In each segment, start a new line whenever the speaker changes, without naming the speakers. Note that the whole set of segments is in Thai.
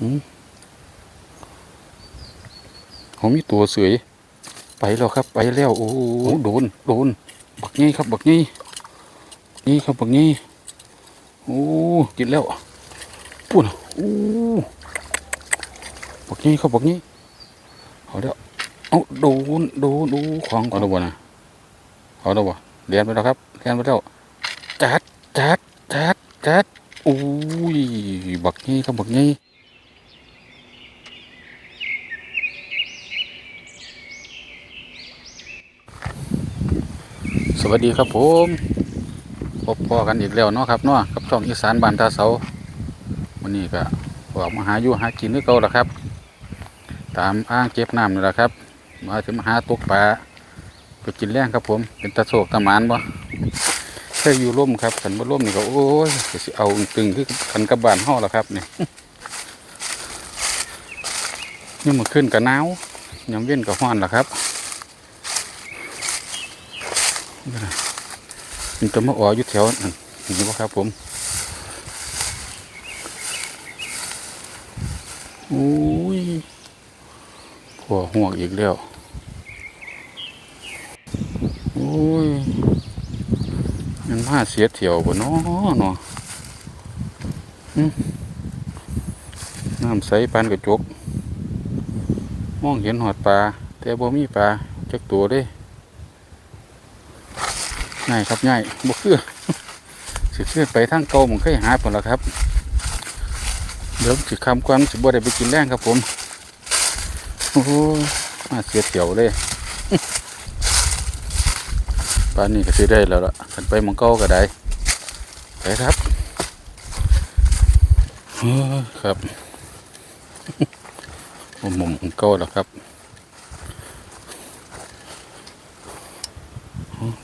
อืมเขามีตัวเสือยไปแล้วครับ ไปแล้ว โอ้โหโดน โดน บักงี้ครับ บักงี้นี่ครับบักงี้โอ้กินแล้วปุ่นโอ้บักงี้ครับบักงี้เอาแล้วเอาโดนโดนดูของเอาแล้วบ่นะเอาแล้วบ่เรียนไปแล้วครับเรียนไปแล้วจัดจัดจัดจัดโอ้ยบักงี้ครับบักงี้ สวัสดีครับผมพบพอกันอีกแล้วเนาะครับเนาะกับช่องอีสานบ้านตาเสาวันนี้ก็ออกมาหาอยู่หากินนึกเก่าละครับ ตามอ่างเก็บน้ำนี่แหละครับ มาถึงมาหาตกปลาไปกินแรงครับผม เป็นตะโศกตะหมานบ่แค่อยู่ร่มครับขันบ่ร่มนี่ก็โอ้ยสิเอาตึงคือขันกับบานห่อละครับนี่นี่มันขึ้นกับหนาวยามเว้นกับห้อนละครับ มันจะมาอ๋ออยู่แถวนั่นนี่บ่ครับผมโอ้ยผัวห่วงอีกแล้วโอ้ยยังมาเสียเที่ยวบ่นาะเนาะน้ำใสปานกระจก มองเห็นหอดปลา แต่บ่มีปลาจักตัวเด้ ง่ายครับง่ายบ่คือสิคือไปทางเก่าผมเคยหาผลแล้วครับ เดี๋ยวสิคำความสิบ่ได้ไปกินแรงครับผมโอ้โหมาเสียเที่ยวเลยป่านนี้ก็สิได้แล้วล่ะกันไปมองเก่าก็ได้ไปครับเออครับมหมองเก่าแล้วครับ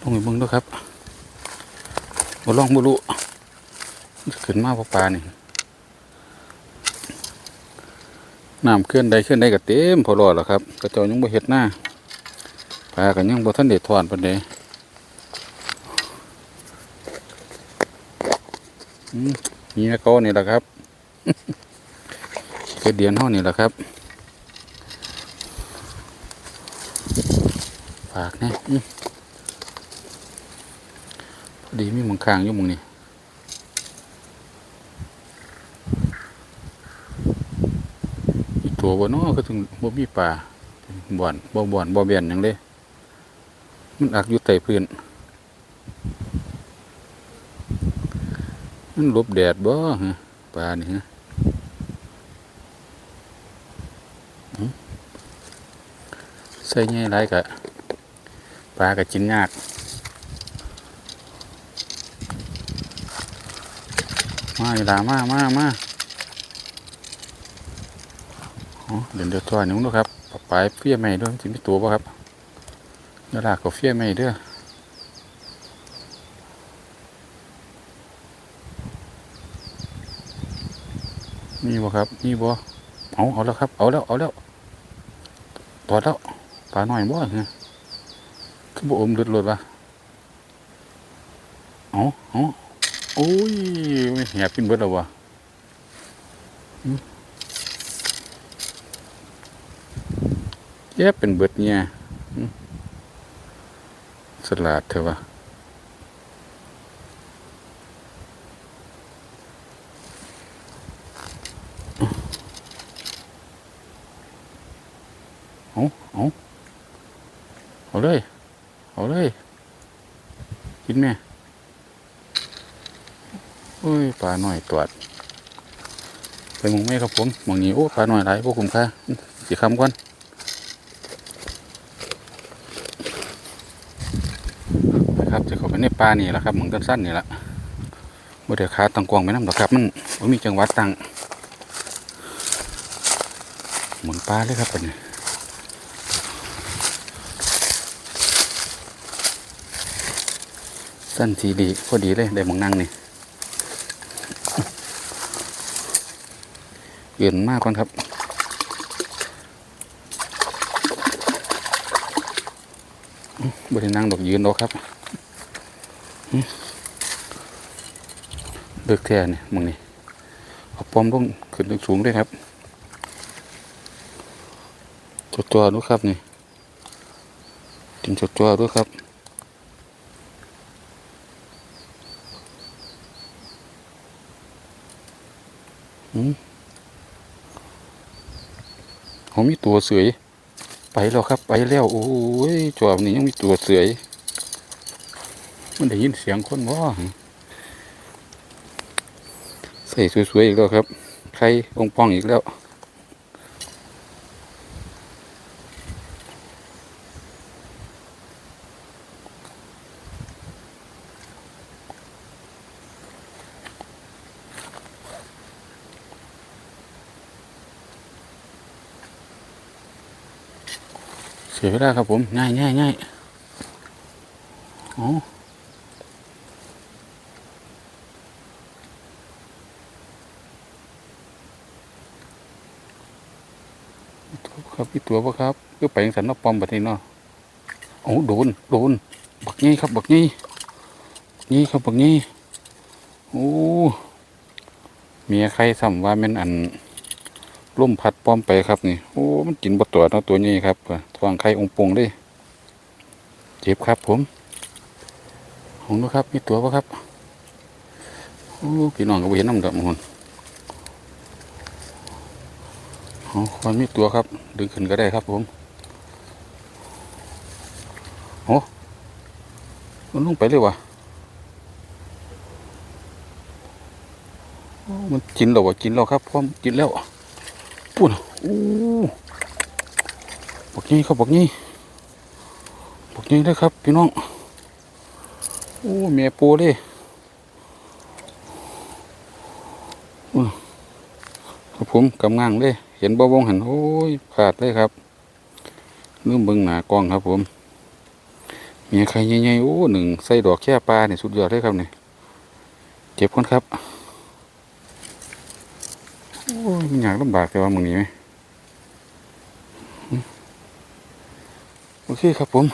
อ๋อต้องไปเบิ่งด้วยครับบ่ลองบ่รู้ขึ้นมาเพราะปลานี่น้ำเคลื่อนใดเคลื่อนใดก็เต็มพอรอดแล้วครับกระเจ้ายังบ่เฮ็ดหน้าปลาก็ยังบ่ทันได้ถอนปานใดอืมนี่นะก่านี่แหละครับเกเดียนเฮานี่แหละครับฝากนี่อื้อพอ ดีมีมังคางอยู่มึงนี่ตัวบ่เนาะก็ถึงบ่มีปลาบ่อนบ่บ่อนบ่เบียนหยังเลยมันอักอยู่ใต้พื้นมันลบแดดบ่ฮะปลานี่ฮะใส่ใหญ่หลายกะปลาก็กินยาก มาอีหลามามามาเดี๋ยวเดี๋ยวตัวหนึ่งดูครับปลาปลายเฟี้ยใหม่ด้วยจิมีตัวป่ะครับเดี๋ยวลากก็เฟี้ยใหม่ด้อมีบ่ครับมีบ่เอาเอาแล้วครับ เอาแล้ว เอาแล้วตอดแล้วปลาหน่อยบ่เนี่ยคือบ่อมเลือดลดวะเอาเอา โอ้ยแหบกินเบิดแล้ววะแยบเป็นเบิดเนี่ยสลัดเถอะวะเอาเอาเอาเลย เอาเลย กินแม่ อ้ยปลาหน่อยตรวจไปมองแม่ครับผมมองนี้โอ้ปลาหน่อยหลายพวกคุ้มค่าสีคำก่อนนะครับจะเข้าไปในปลานี่แหละครับเหมืองสั้นนี่แหละบ่เดี๋ยวขาตังกวางไปน้ำหรอกครับ มันบ่มีจังหวัดตังหมุนปลาเลยครับเป็นสั้นทีดีพอดีเลยได้หมองนั่งนี่ ยืนมากก่อนครับ บรินั่งดอกยืนดอกครับเลือกแท่นี่หมองนี่เอาปอมลงขึ้นสูงด้วยครับ จดจ่อๆดูครับนี่กินจดจ่อๆดูครับอืม เขามีตัวเสือยไปแล้วครับ ไปแล้วโอ้ยจอบนี่ยังมีตัวเสือยมันได้ยินเสียงคนว่าใส่สวยๆอีกแล้วครับ ใครองป้องอีกแล้ว เสียเวลาครับผม ง่ายง่ายง่ายอ๋อตัวครับพี่ตัวปะครับก็ไปยังสันนอปอมแบบนี้เนาะโอ้โดน โดน บักงี้ครับ บักงี้นี่ครับบักงี้โอ้เมียใครซ้ำว่าแม่นอัน ล่มพัดป้อมไปครับนี่โอ้มันกินบตัวเนาะตัวนี้ครับทวางไข่องค์ปงเลยเจ็บครับ ผมหงดูครับ มีตัวปะครับโอ้พี่น้องก็บ่เห็นน้ำดำมันโอ้คนมีตัวครับ ดึงขึ้นก็ได้ครับผมโอ้มันลงไปเลยวะมันกินแล้ววะกินแล้วครับพร้อมกินแล้ว ปุ่นอู้บอกนี้ครับบอกนี้บอกนี้เลยครับพี่น้องโอ้เมียปูเลยครับผมกำงังเลย เห็นบ่วงหันโอ้ยขาดเลยครับลืมเบิ่งหนากล้องครับผมเมียใครใหญ่ๆโอ้หนึ่งใส่ดอกแค่ปลาเนี่ยสุดยอดเลยครับเนี่ยเจ็บคนครับ ยมันอยากลำบากแต่ว่ามึงนี้ไหมโอเคครับผม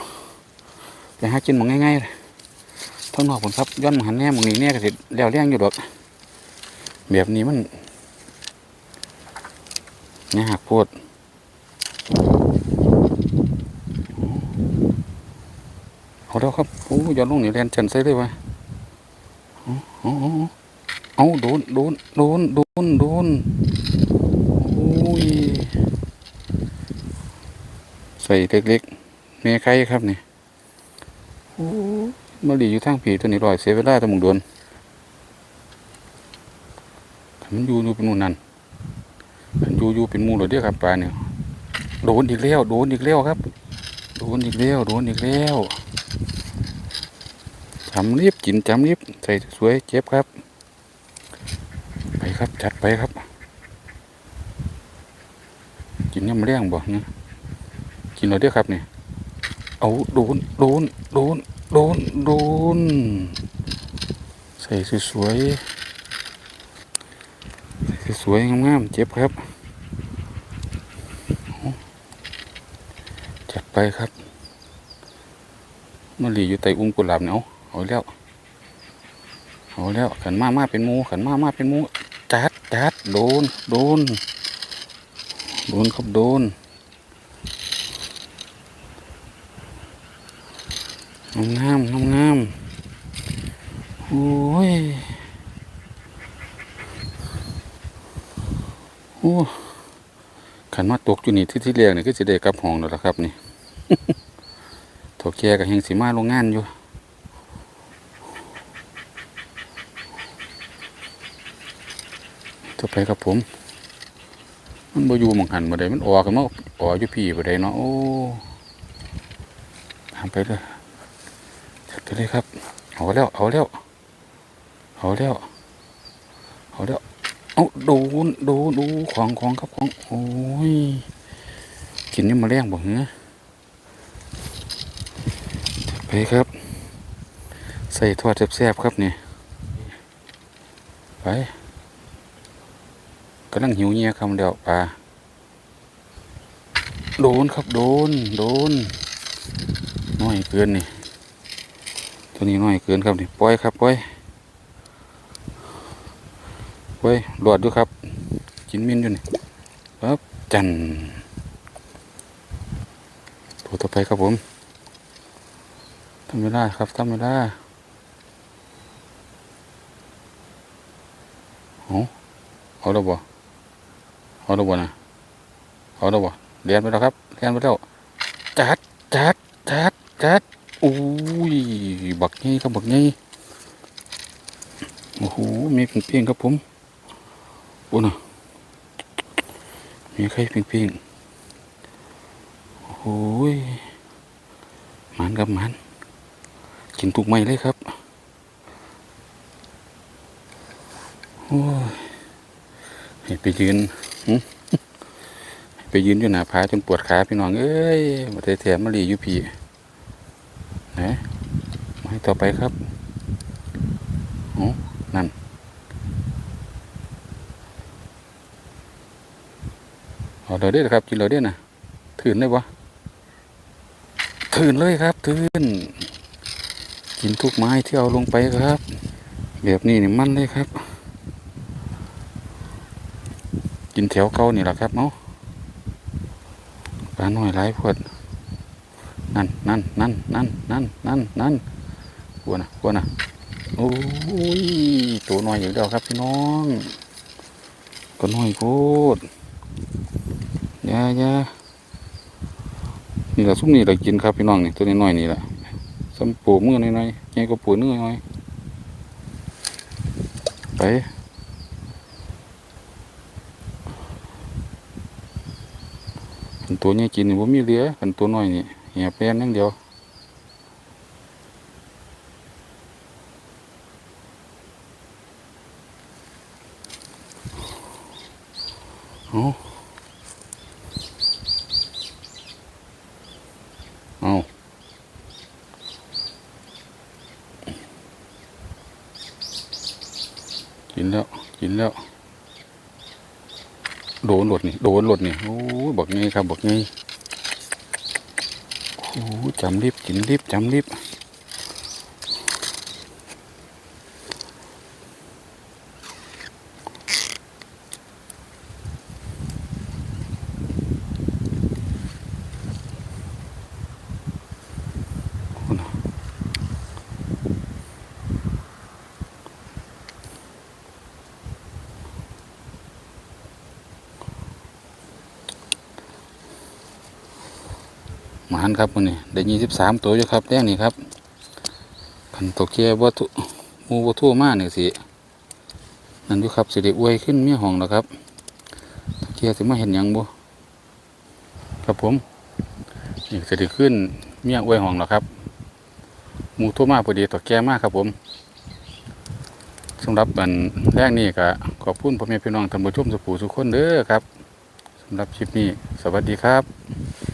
ไปหากินมองง่ายๆเลยท้างนอกผมครับย้อนมหันแน่มองนี้แน่ก็สิแล้วเลี้ยงอยู่ดอกแบบนี้มันยากโพดเอาแล้วครับโอ้ยย้อนลงนี่แลนชันใส่เลยวะเอาเอ เอาโดนโดนโดนโดนโดนโอ้ยใส่เล็กๆเมไข่ครับนี่โอ้มาดีอยู่ทางผีตัวนี้ลอยเสียเวลาตะมุงโดนถ้ามันอยู่อยู่เป็นหมูนั่นมันอยู่อยู่เป็นมูเลยเด้อครับปลาเนี่ยโดนอีกแล้วโดนอีกแล้วครับ โดนอีกแล้วโดนอีกแล้วจำรีบกินจำรีบใส่สวยเจ็บครับ ครับ จัดไปครับ กินเนี่ยมันเลี้ยงบ่เนี่ยกินเราเด้อครับเนี่ยเอาโดนโดนโดนโดนโดน ใส่สวยๆใส่สวยงามๆเจ็บครับ จัดไปครับมันหลีอยู่ใต้อุ้งกุหลาบเนี่ยเอาเอาแล้วเอาแล้วขันมามาเป็นมูขันมามาเป็นมู จัดโดน โดน โดนครับโดนงามงามงามโอ้ยโอ้ขันมาตกอยู่นี่ที่ที่เรียกนี่ก็จะได้กลับห้องแล้วล่ะครับนี่ถกแกกับเฮงสีมาโรงงานอยู่ ต่อไปครับผม มันบอยู่มองหันบ่ได้มันออกกันมาออกอยู่พี่บ่ได้เนาะโอ้ทำไปเลยจัดไปเลยครับ เอาแล้ว เอาแล้ว เอาแล้ว เอาแล้ว เอาดูนดูดูของของครับของ โอ้ย กินนี่มาแรงบ่เหรอจัดไปครับ ใส่ทอดแซ่บๆครับนี่ ไป กำลังหิวเงียคำเดียวปลาโดนครับโดน โดนน้อยเกินนี่ตัวนี้น้อยเกินครับนี่ปล่อยครับปล่อยปล่อยหลอดด้วยครับกินมินอยู่นี่ปั๊บจันตัวต่อไปครับผมทำเวลาครับทำเวลาเอาเอาแล้วบ่ เอาแล้วบ่นะเอาแล้วบ่เรียนไปแล้วครับเรียนไปแล้วจัดจัดจัดจัดอุ้ยบักงี้ครับบักงี้โอ้โหมีเพียงๆครับผมโอ้นะมีใครเพียงๆโอ้โหยมันกับมันกินทุกไม้เลยครับโอ้ย ให้ไปยืนไปยืนอยู่หน้าผาจนปวดขาพี่น้องเอ้ยมาเทๆมาลียู่พี่นะม้ต่อไปครับโอ้นั่นเอาเลยเด้อครับกินเลยเด้อนะถืนได้ปะถืนเลยครับถืนกินทุกไม้ที่เอาลงไปครับ แบบนี้นี่มันเลยครับ กินแถวเก่านี่แหละครับเนาะปลาหน่อยหลายพวดนั่นนั่นนั่นนั่นนั่นนั่นนั่นกวนะกวนะโอ้ยตัวน้อยอยู่เดียวครับพี่น้องก็น้อยโพดอยายานี่แหละซุ้มนี่แหละกินครับพี่น้องนี่ตัวน้อยนี่แหละซ้ำปูมือน้อยๆใหญ่ก็ปูเนื้อน้อยไป ขันตัวนี้กินผมมีเหลือขันตัวน้อยนี่เหี่ยแป้นนั่งเดียวเอาเอากินแล้ว กินแล้ว โดนหลดนี่โดนหลดนี่โอ้บอกไงครับบอกไงโอ้จำรีบกินรีบจำรีบานครับมันนี่ได้ยี่สิบสามตัวอยู่ครับแรกนี่ครับขันตกเคียวัตถุมูวัตถุมากนี่สินั่นอยู่ครับสิได้อวยขึ้นเมียห้องแล้วครับตกเคียสิมาเห็นยังบ่ครับผมนี่สิได้ขึ้นเมียอวยห้องแล้วครับมูทั่วมากพอดีตกแก่มากครับผมสำหรับอันแรกนี่ก็ขอบคุณพ่อแม่พี่น้องท่านผู้ชมสุภูสุขคนเด้อครับสำหรับคลิปนี้ สวัสดีครับ